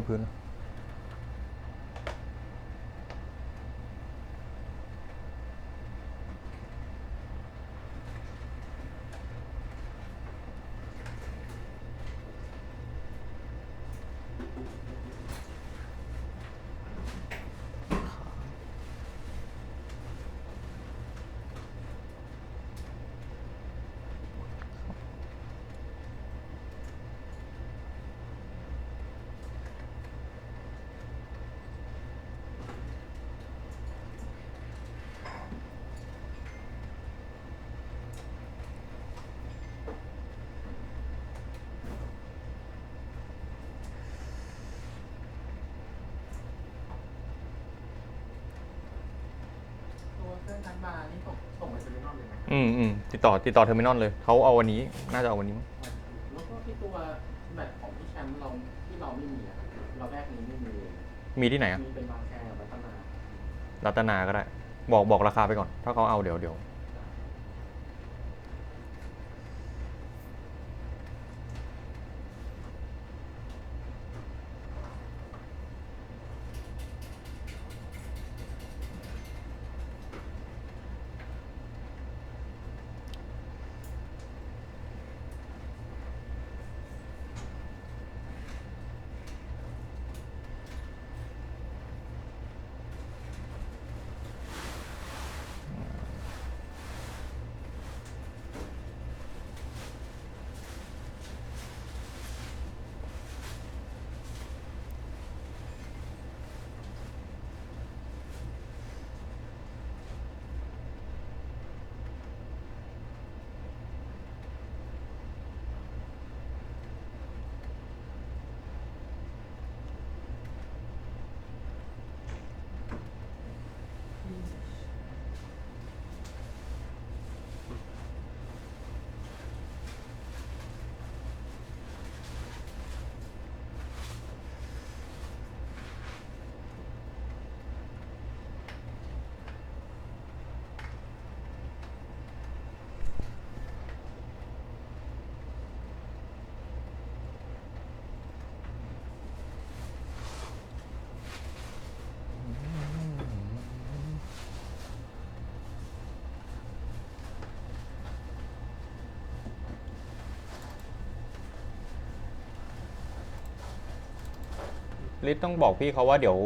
กับพื้ นตัวเครื่องทันบาร์นี่ส่งส่งไปเซมินอลเลยไหมอืมอืมติดต่อติดต่อเทอร์มินอลเลยเขาเอาวันนี้ น่าจะเอาวันนี้มั้งแล้วก็ที่ตัวแบบของพี่แชมป์เราที่เราไม่มีอะครับเราแรกนี้ไม่มีเลยมีที่ไหนอะมีเป็นบางแควัฒนา รัตนาก็ได้ บอกบอกราคาไปก่อน ถ้าเขาเอาเดี๋ยวเดี๋ยว ลิศต้องบอกพี่เขาว่าเดี๋ยว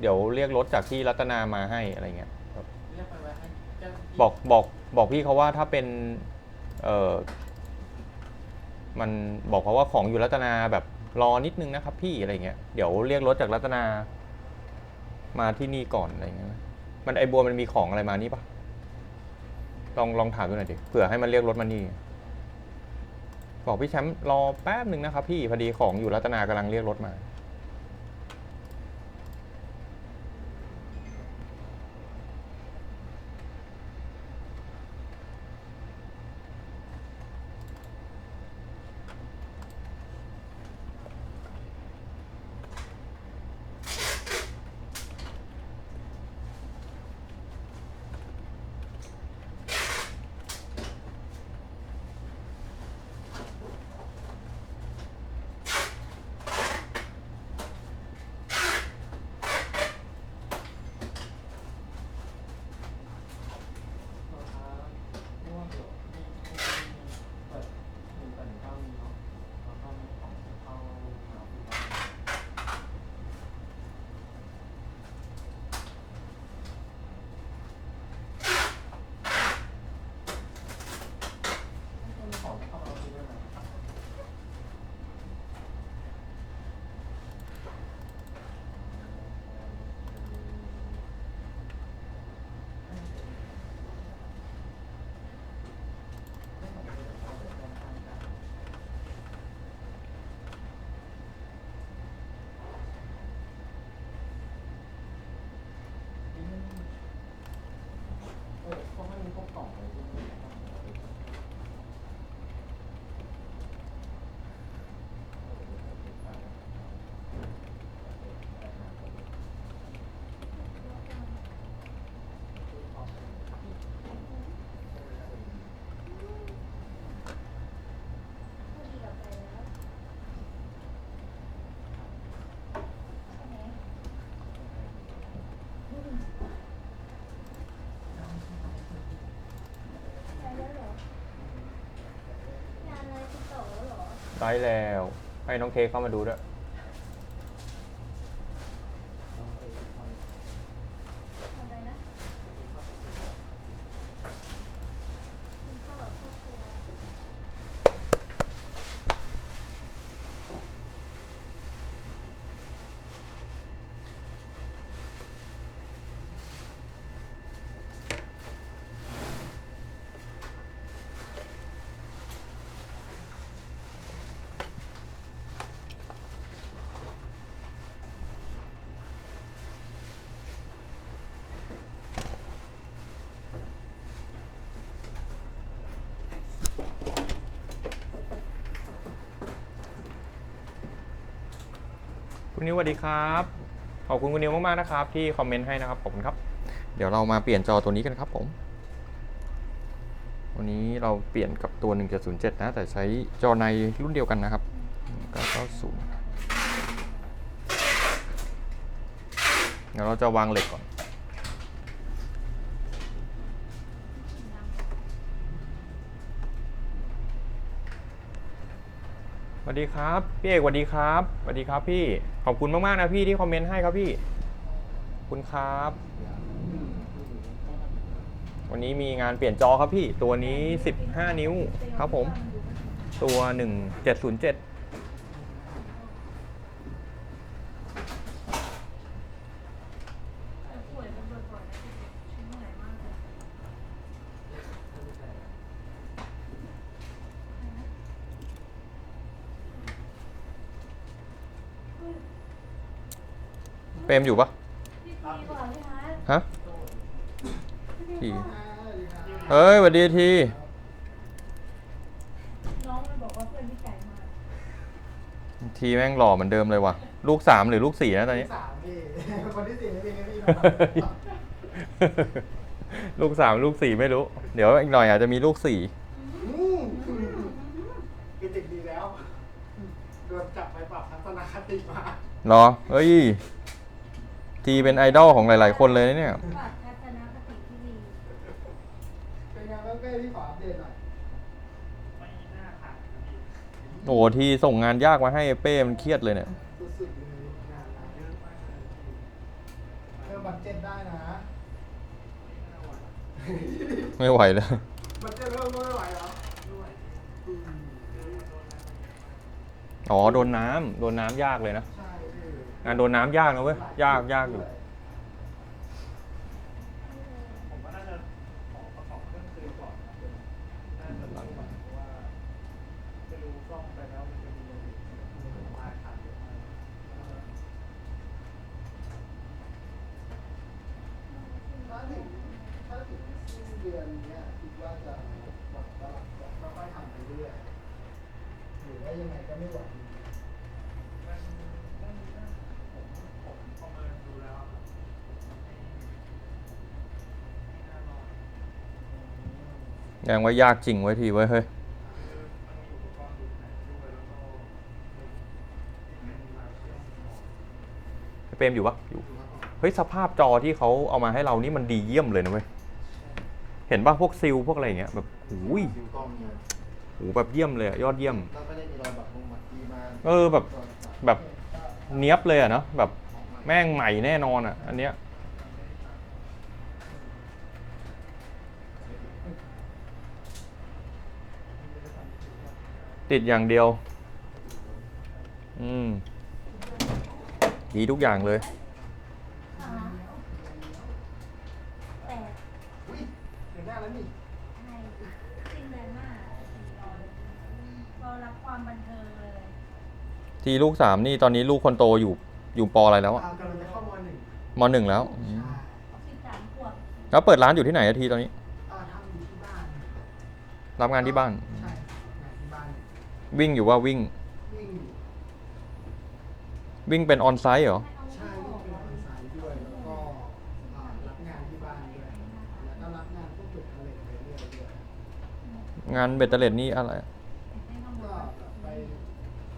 เดี๋ยวเรียกรถจากที่รัตนามาให้อะไรเงี้ยครับเรียกไปไว้ให้เจ้าหน้าที่บอกบอกบอกพี่เขาว่าถ้าเป็น เออมันบอกเขาว่าของอยู่รัตนาแบบรอนิดนึงนะครับ พี่อะไรเงี้ยเดี๋ยวเรียกรถจากรัตนา มาที่นี่ก่อนอะไรเงี้ยมันไอบัวมันมีของอะไรมานี่ปะลองลองถามดูหน่อยดิเผื่อให้มันเรียกรถมานี่ บอกพี่แชมป์รอแป๊บหนึ่งนะครับ พี่พอดีของอยู่รัตนากำลังเรียกรถมา ได้แล้วให้น้องเค้กเข้ามาดูด้วย อะไรนะกินข้าวกับครอบครัว คุณนิวสวัสดีครับ ขอบคุณคุณนิวมากๆนะครับ ที่คอมเมนต์ให้นะครับขอบคุณครับ เดี๋ยวเรามาเปลี่ยนจอตัวนี้กันครับผม วันนี้เราเปลี่ยนกับตัว 1.07 นะ แต่ใช้จอในรุ่นเดียวกันนะครับ990เดี๋ยวเราจะวางเหล็กก่อน วัสดีครับพี่เอกสวัสดีครับสวัสดีครับพี่ขอบคุณมากๆนะพี่ที่คอมเมนต์ให้ครับพี่คุณครับ วันนี้มีงานเปลี่ยนจอครับพี่ ตัวนี้ 15 นิ้วครับผม ตัว 1707 แต่ป่วยเป็นบ่อยๆนะฉันเหนื่อยมากเลย เปรมอยู่ปะพี่ทีก่อนพี่ฮาร์ดฮะทีเฮ้ยสวัสดีทีน้องมันบอกว่าเพื่อนพี่ไก่มากทีแม่งหล่อเหมือนเดิมเลยว่ะ ลูกสามหรือลูกสี่นะตอนนี้สามพี่คนที่สี่ไม่เป็นไงพี่ลูกสามลูกสี่ไม่รู้ เดี๋ยวอีกหน่อยอาจจะมีลูกสี่อืมคือติดดีแล้วโดนจับไปปรับทัศนคติมาเหรอ เฮ้ย ทีเป็นไอดอลของหลาย ๆ คนเลยนะเนี่ย ปรับทัศนคติที่ดีเป็นไงบ้างเป้พี่ขออัปเดตหน่อยโอ้โหทีส่งงานยากมาให้เป้มันเครียดเลยเนี่ย สุดๆเลยงานนะเยอะมากเลยเพิ่มบัตเจ็ตได้นะไม่ไหวแล้ว บัตเจ็ตเพิ่มก็ไม่ไหวเหรออืมอ๋อ โดนน้ำโดนน้ำยากเลยนะใช่พี่ งานโดนน้ำยากนะเว้ย ยากยากอยู่ ผมว่าน่าจะขอประกอบเครื่องคืนก่อนนะน่าจะต้องแบบเพราะว่าไม่รู้ซ่อมไปแล้วมันจะมีอะไรอีกลายขาดเยอะมากเออ ถ้าถึงถ้าถึงสิ้นเดือนเนี้ยคิดว่าจะแบบว่าค่อยๆทำไปเรื่อยหรือว่ายังไงก็ไม่ไหว มันนั่นนั่นผมผมประเมินดูแล้วอะไม่ไม่น่ารอด แดงว่ายากจริงไว้ทีไว้เฮ้ยเป็นมอมของเปรมอยู่ปะอยู่ เฮ้ย สภาพจอที่เขาเอามาให้เรานี่มันดีเยี่ยมเลยนะเว้ย เห็นป่ะพวกซิลพวกอะไรเงี้ยแบบหูยดูกล้องเนี่ยหูแบบเยี่ยมเลยยอดเยี่ยม เออแบบแบบเนี้ยบเลยอะเนาะแบบแม่งใหม่แน่นอนอะอันเนี้ย ติดอย่างเดียว อืม ดีทุกอย่างเลยอ่าแต่อุ้ยเหนหน้าแล้วนี่อนหน้ารอเลยรับความบันเทิงเลยทีลูกสามนี่ตอนนี้ลูกคนโตอยู่อยู่ปออะไรแล้วอะตากำลังจะเข้ามหนึ่งมหนึ่งแล้วอืมแล้วเปิดร้านอยู่ที่ไหนอะทีตอนนี้ อ่าทำอยู่ที่บ้าน รับงานที่บ้านใช่งานที่บ้าน วิ่งอยู่ว่าวิ่ง วิ่งอยู่วิ่งเป็นออนไซต์เหรอ ใช่วิ่งเป็นออนไซต์ด้วยแล้วก็อ่ารับงานที่บ้านด้วยแล้วก็รับงานพวกจุดอะไรไปเรื่อยๆด้วยงานเบตเตอร์เลดนี่อะไรไม่ต้องบก็อกแบบไป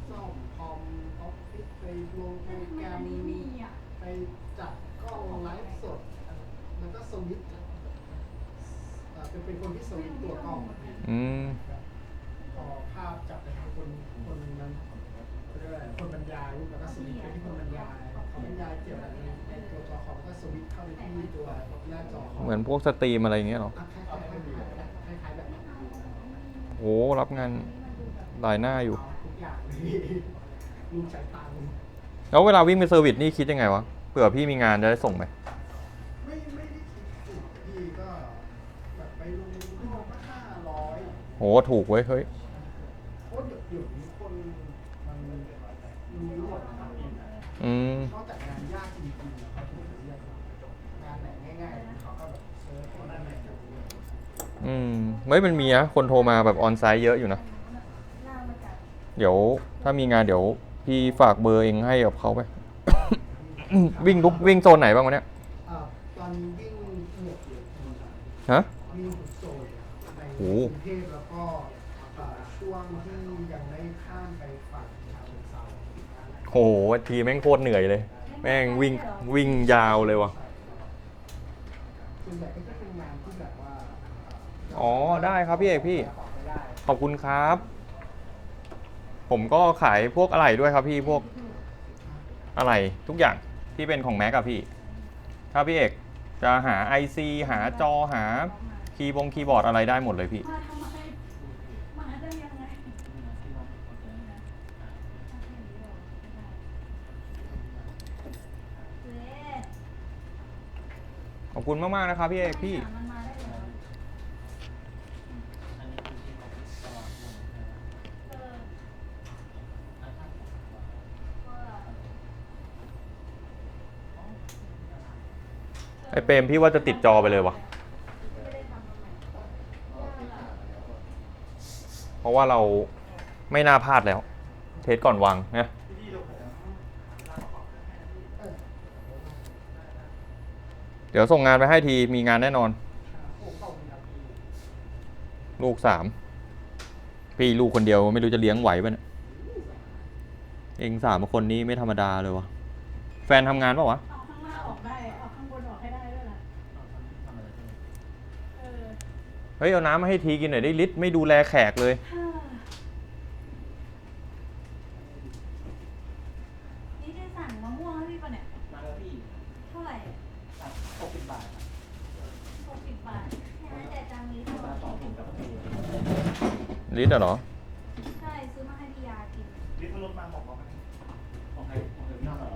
ซ่อมคอมออฟฟิศไปลงโปรแกรมมีอะไปจัดกล้องไลฟ์สดแล้วก็สวิตช์อ่าเป็นเป็นคนที่สวิตช์ตัวกล้อง อืม คนคนมันเรียกว่อะไรคนบรรยายแล้วก็สวิตช์ไที่คนบรรยายเขาบรรยายเกี่ยวกับในตัวจอคอมแล้วก็สวิตช์เข้าไปที่ตัวหน้าจอคอมเหมือนพวกสตรีมอะไรอย่างเงี้ยหรอโอ้รับงานหลายหน้าอยู่แล้วเวลาวิ่งไปเซอร์วิสนี่คิดยังไงวะเผื่อพี่มีงานจะได้ส่งไปไม่ไม่ได้คิดสุดพี่ก็แบบไปลงรูปห้าร้อย โหถูกเว้ยเฮ้ย อืมนอกจากงานยากจริงๆนะครับผมเรียกงานไหนง่ายๆเขาก็แบบเซิร์ชเข้าได้ไหมครับอืมไม่มันมีนะคนโทรมาแบบออนไซต์เยอะอยู่นะ เดี๋ยวถ้ามีงานเดี๋ยวพี่ฝากเบอร์เองให้กับเขาไป วิ่งทุกวิ่งโซนไหนบ้างวะเนี่ยอ่าตอนนี้วิ่งหมดเลยฮะวิ่งทุกโซนในกรุงเทพแล้วก็อ่าช่วงที่ยังไม่ข้ามไปฝั่งชาเชิงเทรา โหทีแม่งโคตรเหนื่อยเลย แม่งวิ่งวิ่งยาวเลยวะส่วนใหญ่ก็จะเป็นงานที่แบบว่าอ๋อได้ครับพี่เอกพี่ ตอบไม่ได้ขอบคุณครับ ผมก็ขายพวกอะไหล่ด้วยครับพี่พวกอะไหล่ทุกอย่างที่เป็นของแม็กอะพี่ ถ้าพี่เอกจะหา IC หาจอหาคีย์บงคีย์บอร์ดอะไรได้หมดเลยพี่ มาทำไมมาได้ยังไงเจ๊ ขอบ คุณมากๆนะครับพี่เอกพี่ ไอเปรมพี่ว่าจะติดจอไปเลยวะเพราะว่าเราไม่น่าพลาดแล้ว เทสก่อนวางนะ เดี๋ยวส่งงานไปให้ทีมีงานแน่นอนโอ้ขอบคุณครับพี่ลูกสามพี่ลูกคนเดียวไม่รู้จะเลี้ยงไหวปะเนี่ยเองสามคนนี้ไม่ธรรมดาเลยวะแฟนทำงานปะวะเอาข้างหน้าออกได้เอาข้างบนออกให้ได้ด้วยล่ะเออเฮ้ยเอาน้ำมาให้ทีกินหน่อยได้ลิตรไม่ดูแลแขกเลย ฮ่านี่ได้สั่งมะม่วงให้พี่ปะเนี่ย มาแล้วพี่ เท่าไหร่ หกสิบบาทครับ หกสิบบาทแค่นั้นแต่จานนี้เท่าไหร่ สองถุงกับพี่ ลิ ตอะเหรอ ใช่ซื้อมาให้พี่ยากินลิฟต์รถมาบอกว่าของใครของใครพี่น้องเหรอ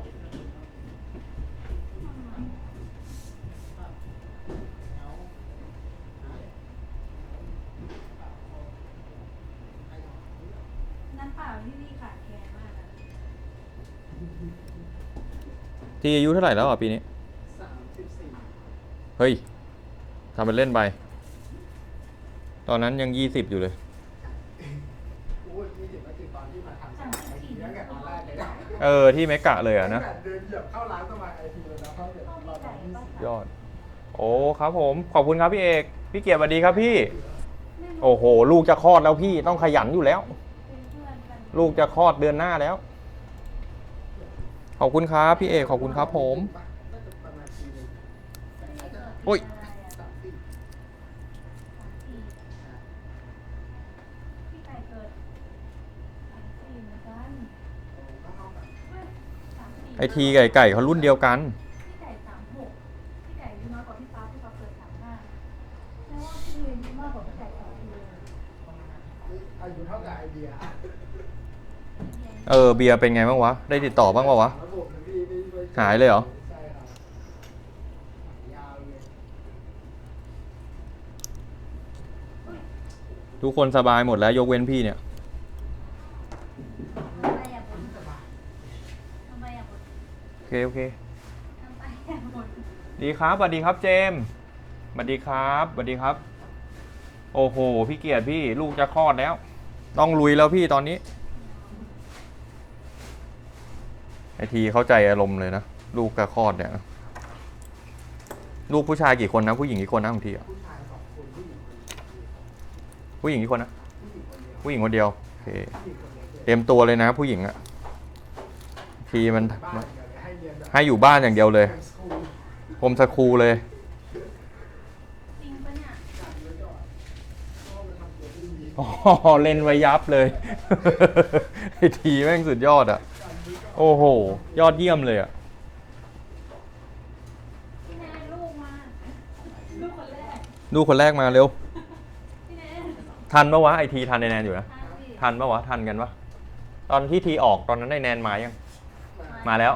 น้ำเปล่าที่พี่ขาดแคลนมากนะทีอายุเท่าไหร่แล้วอะปีนี้ สามสิบสี่เฮ้ยทำเป็นเล่นไป ตอนนั้นยังยี่สิบอยู่เลย โอ้ยยี่สิบนาทีตอนที่มาทำสมัครไอทีตั้งแต่ตอนแรก เลยนะเออ ที่เมกะเลยอะนะตั้งแต่เดินเหยียบเข้าร้านสมัครไอทีเลยนะเพราะเดี๋ยวต้องมีเราไก่ทำที่ปะยอด โอ้ครับผม ขอบคุณครับพี่เอก พี่เกียรติสวัสดีครับพี่ไม่รู้โอ้โห ลูกจะคลอดแล้วพี่ต้องขยันอยู่แล้วเป็นเพื่อนกันลูกจะคลอดเดือนหน้าแล้ว ขอบคุณครับพี่เอก ขอบคุณครับผมน่าจะประมาณปีหนึงแต่น่าจะโอ้ย สามปี พี่ไก่เกิดสามสี่เหมือนกัน ก็เท่ากัน เฮ้ยสามสี่ ไอทีไก่ไก่เขารุ่นเดียวกัน พี่ไก่สามหกพี่ไก่อายุน้อยกว่าพี่ฟ้าพี่ฟ้าเกิดสามห้าแปลว่าพี่อายุมากกว่าพี่ไก่สองปีเลยอายุเท่ากับไอเดียเออเบียร์เป็นไงบ้างวะ ได้ติดต่อบ้างปะวะ ระบบเลยพี่ไม่ไม่หายเลยเหรอ ใช่ครับยาวเลยทุกคนสบายหมดแล้วยกเว้นพี่เนี่ย ทำไมอยากบ่นทำไมอยากบ่น โอ เคโอเคทำไมอยากบ่นดีครับสวัสดีครับเจมส์สวัสดีครับสวัสดีครับ โอ้โห พี่เกียรติพี่ลูกจะคลอดแล้ว ต้องลุยแล้วพี่ตอนนี้ ไอทีเข้าใจอารมณ์เลยนะ ลูกจะคลอดเนี่ยนะลูกผู้ชายกี่คนนะ ผู้หญิงกี่คนนะของทีอะผู้ชายสองคนผู้หญิงคนเดียวผู้หญิงกี่คนนะ ผู้หญิงคนเดียวผู้หญิงคนเดียวโอเคผู้หญิงคนเดียวเตรียมตัวเลยนะผู้หญิงอะทีมัน ให้อยู่บ้านอย่างเดียวเลยโฮมสคูลเลย จริงปเอ๋อเล่นไว้ยับเลย ไอทีแม่งสุดยอดอะ โอ้โห ยอดเยี่ยมเลยอะลูกคนแรกดูคนแรกมาเร็วทันปะวะไอทีทันไอแนนอยู่นะ ทันทันปะวะ ทันกันปะตอนที่ทีออกตอนนั้นไอแนนมายัง มาแล้ว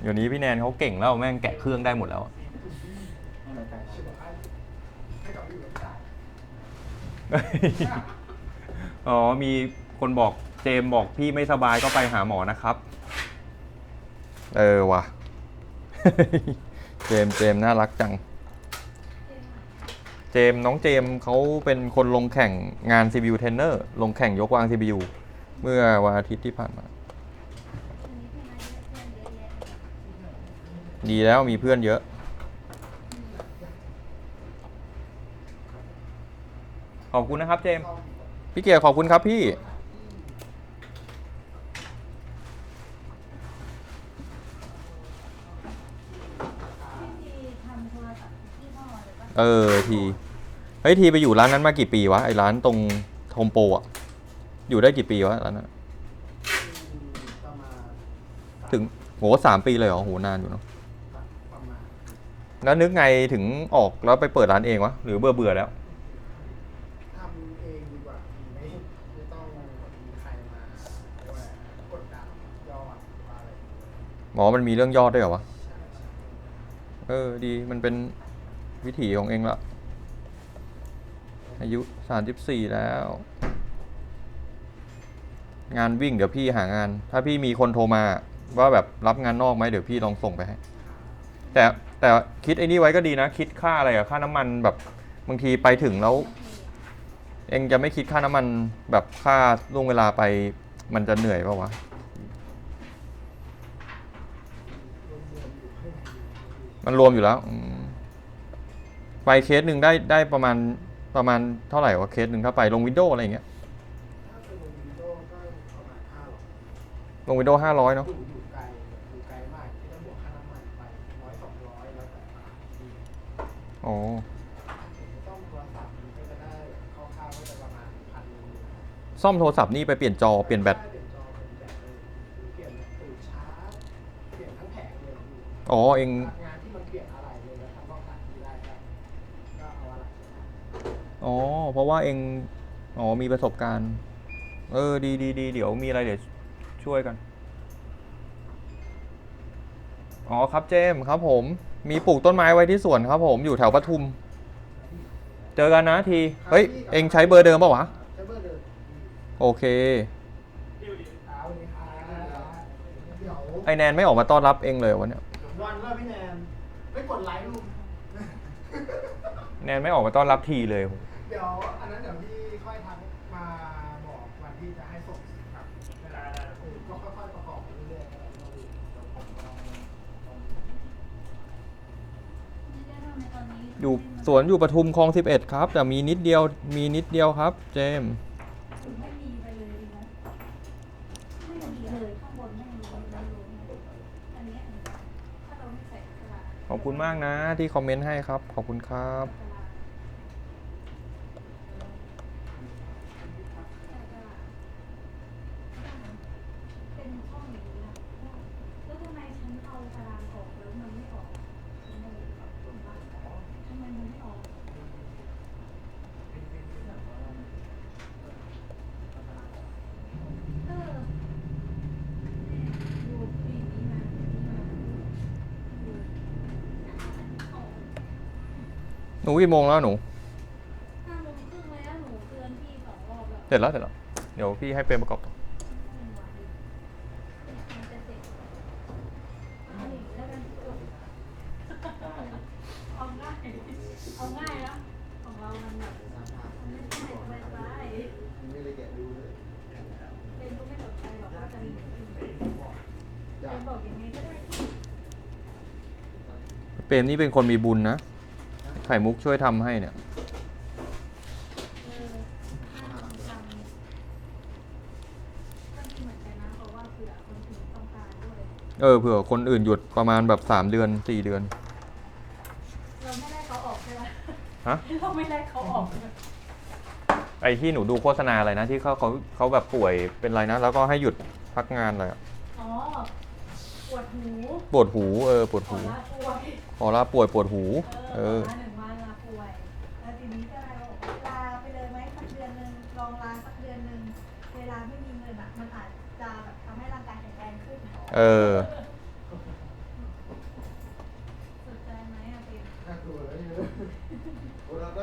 เดี๋ยวนี้พี่แนนเขาเก่งแล้วแม่งแกะเครื่องได้หมดแล้วชิบหายให้กับพี่เหลือจ่ายอ๋อ มีคนบอกเจมส์บอกพี่ไม่สบายก็ไปหาหมอนะครับ เออว่ะ เจมส์เจมส์น่ารักจัง เจมน้องเจมเขาเป็นคนลงแข่งงาน CPU Trainer ลงแข่งยกวาง CPU เมื่อวันอาทิตย์ที่ผ่านมา ดีแล้วมีเพื่อนเยอะ ขอบคุณนะครับเจม พี่เกียร์ขอบคุณครับพี่ เออที เฮ้ยทีไปอยู่ร้านนั้นมากี่ปีวะไอ้ร้านตรงโฮมโปรอะอยู่ได้กี่ปีวะร้านนั้นอะประมาณถึงโหสามปีเลยเหรอโหนานอยู่เนาะประมาณแล้วนึกไงถึงออกแล้วไปเปิดร้านเองวะหรือเบื่อเบื่อๆแล้ว ทำเองดีกว่าไม่ไม่ต้องมีใครมาเรียกว่ากดดันยอดหรือว่าอะไรหมอมันมีเรื่องยอดด้วยเหรอวะ ใช่ใช่ เออ ดี มันเป็นวิถีของเองละ อายุสามสิบสี่แล้ว งานวิ่งเดี๋ยวพี่หางาน ถ้าพี่มีคนโทรมา ว่าแบบรับงานนอกไหมเดี๋ยวพี่ลองส่งไปให้ แต่แต่คิดไอ้นี่ไว้ก็ดีนะ คิดค่าอะไรอะค่าน้ำมันแบบบางทีไปถึงแล้ว เองจะไม่คิดค่าน้ำมันแบบค่าล่วงเวลาไปมันจะเหนื่อยปะวะมันรวมอยู่แล้ว ไปเคสหนึ่งได้ได้ประมาณ ประมาณเท่าไหร่วะเคสหนึ่งถ้าไปลงวินโดว์อะไรอย่างเงี้ยถ้าเป็นลงวินโดว์ก็ประมาณห้าร้อยลงวินโดว์ห้าร้อยเนาะอยู่อยู่ไกลอยู่ไกลมากที่ต้องบวกค่าน้ำมันไปร้อยสองร้อยแล้วแต่ร้านที่อ๋อต้องโทรศัพท์มันก็จะได้คร่าวๆก็จะประมาณพันหนึงซ่อมโทรศัพท์นี่ไปเปลี่ยนจอเปลี่ยนแบตเปลี่ยนจอเปลี่ยนแบตเลยเปลี่ยนตื่นชาร์จเปลี่ยนทั้งแผงเลยอ๋อเอง อ๋อ เพราะว่าเองอ๋อมีประสบการณ์ เออ ดีดีดีเดี๋ยวมีอะไรเดี๋ยวช่วยกัน อ๋อครับเจมส์ครับผม มีปลูกต้นไม้ไว้ที่สวนครับผมอยู่แถวปทุม เจอกันนะที เฮ้ย เองใช้เบอร์เดิมปะวะ ใช้เบอร์เดิมโอเคที่อยู่ดีเอาเลยครับเดี๋ยวไอแนนไม่ออกมาต้อนรับเองเลยวันเนี้ยวันแล้วพี่แนนไม่กดไลค์รูปแนนไม่ออกมาต้อนรับทีเลยเดี๋ยวอันนั้นเดี๋ยวพี่ค่อยทักมาบอกวันที่จะให้ส่งครับได้ได้เออก็ค่อยๆประกอบไปเรื่อยๆแล้วก็ดูเดี๋ยวผมลองลองไม่ได้ทำในตอนนี้อยู่สวนอยู่ปทุมคลองสิบเอ็ดครับ แต่มีนิดเดียวมีนิดเดียวครับ เจมส์ไม่มีไปเลยดีนะไม่มีเลยข้างบนไม่มีไม่รู้อันเนี้ยถ้าเราไม่ใส่กระดาษขอบคุณมากนะที่คอมเมนต์ให้ครับ ขอบคุณครับ กระดาษใส่กระดาษเป็นช่องอย่างนี้นะแล้วทำไมฉันเอากระดาษออกแล้วมันไม่ออกฉันเลยแบบว่าทำไมมันไม่ออก เออดูปีนี้มาปีนี้มาดูออก หนูกี่โมงแล้วหนูห้าโมงครึ่งแล้วหนูเตือนพี่สองรอบแล้วเสร็จแล้วเสร็จแล้ว เดี๋ยวพี่ให้เปรมประกอบต่อมันจะเสร็จเอาหนีแล้วกันเอาง่ายเอาง่ายแล้วของเรามันแบบมันไม่ใช่สบายสบายไม่ได้แกะดูเลยเป็นก็ไม่สนใจหรอกว่าจะมีหรือไม่มีเป็นบอกยังไงก็ได้ที่เปรมนี่เป็นคนมีบุญนะ ไข่มุกช่วยทำให้เนี่ยเออถ้าทำทำก็ดีเหมือนกันนะเพราะว่าเผื่อคนอื่นต้องการด้วยเออเผื่อคนอื่นหยุดประมาณแบบสามเดือนสี่เดือน เราไม่ได้เขาออกใช่ไหมฮะ เราไม่ได้เขาออกใช่ไหมไอที่หนูดูโฆษณาอะไรนะ ที่เขาเขาเขาแบบป่วยเป็นอะไรนะ แล้วก็ให้หยุดพักงานเลยอะอ๋อ ปวดหู ปวดหู เออปวดขอหู ลาป่วยพอลาป่วยปวดหู เอเอออลาหนึ่งวันลาป่วย แล้วทีนี้ก็เลยบอกลาไปเลยไหมสักเดือนหนึ่งลองลาสักเดือนหนึ่งเวลาไม่มีเงินอะมันอาจจะแบบทำให้ร่างกายแข็งแรงขึ้นเออ สนใจไหมอะเป็นน่ากลัวเลยเนี่ยโอ้เราก็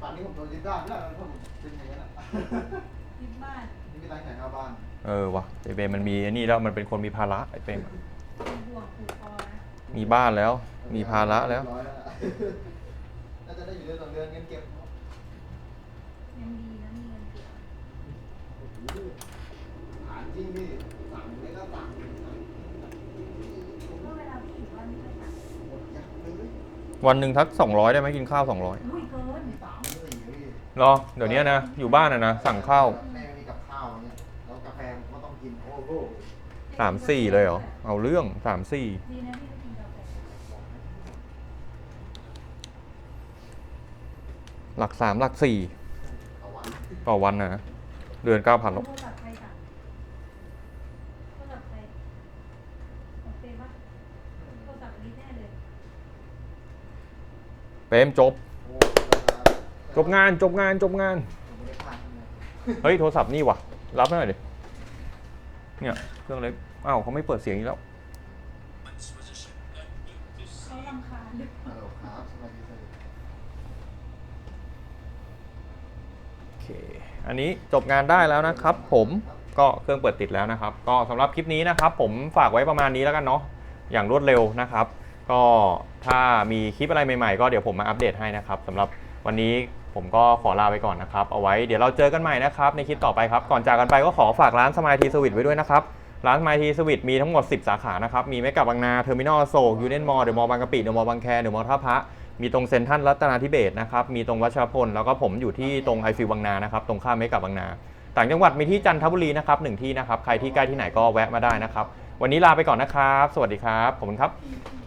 ป่านนี้ผมโดนยึดบ้านแล้วถ้าผมเป็นอย่างนั้นอะยึดบ้านนี่เป็นร้านขายหน้าบ้านเออว่ะไอเปรมมันมีไอ้นี่แล้วมันเป็นคนมีภาระไอเปรมอะเป็นห่วงผูกคอนะมีบ้านแล้ว มีภาระแล้ว เรียบร้อยแล้วล่ะ น่าจะได้อยู่เดือนสองเดือนเงินเก็บยังดีนะมีเงินเก็บโอ้โหอ่านจริงพี่สั่งไม่ก็สั่งสั่งก็เวลาพี่อยู่บ้านไม่ค่อยสั่งหมดยักษ์เลยวันหนึ่งทักสองร้อยได้ไหมกินข้าวสองร้อยอุ้ยเกินมีสามสี่พี่ รอเดี๋ยวนี้นะ อยู่บ้านอะนะ สั่งข้าวแม่มีกับข้าวเนี่ยแล้วกาแฟผมก็ต้องกินโอ้โหสามสี่เลยเหรอ เอาเรื่องสามสี่ ดีนะพี่ไม่กินกาแฟ หลักสามหลักสี่ต่อวันต่อวันนะนะ เดือนเก้าพันหรอกโทรศัพท์ใครสั่งโทรศัพท์ใครของเฟรมปะโทรศัพท์นี้แน่เลยเปรมจบโอ้จบงานจบงานจบงานผมไม่ได้พลาดใช่ไหมเฮ้ย โทรศัพท์นี่ว่ะรับหน่อยดิเนี่ย เครื่องเล็กอ้าวเขาไม่เปิดเสียงอีกแล้ว เขาลำคาญ ฮัลโหลครับสวัสดีสวัสดี โอ เคอันนี้จบงานได้แล้วนะครับ ผมก็เครื่องเปิดติดแล้วนะครับ ก็สำหรับคลิปนี้นะครับ ผมฝากไว้ประมาณนี้แล้วกันเนาะอย่างรวดเร็วนะครับ ก็ถ้ามีคลิปอะไรใหม่ๆ ก็เดี๋ยวผมมาอัปเดตให้นะครับสำหรับวันนี้ผมก็ขอลาไปก่อนนะครับ เอาไว้เดี๋ยวเราเจอกันใหม่นะครับ ในคลิปต่อไปครับ ก่อนจากกันไปก็ขอฝากร้านสมายทีสวิตไว้ด้วยนะครับ ร้านสมายทีสวิตมีทั้งหมด 10 สาขานะครับ มีไม่กับบางนาเทอร์มินอลโซยูเนียนมอลเดอะมอลล์บางกะปิเดอะมอลล์บางแคเดอะมอลล์ท่าพระ มีตรงเซ็นทรัลรัตนาธิเบศรนะครับ มีตรงวัชรพล แล้วก็ผมอยู่ที่ตรงไอฟิวบางนานะครับ ตรงข้ามเมกับบางนา ต่างจังหวัดมีที่จันทบุรีนะครับหนึ่งที่นะครับ ใครที่ใกล้ที่ไหนก็แวะมาได้นะครับ วันนี้ลาไปก่อนนะครับ สวัสดีครับ ขอบคุณครับพี่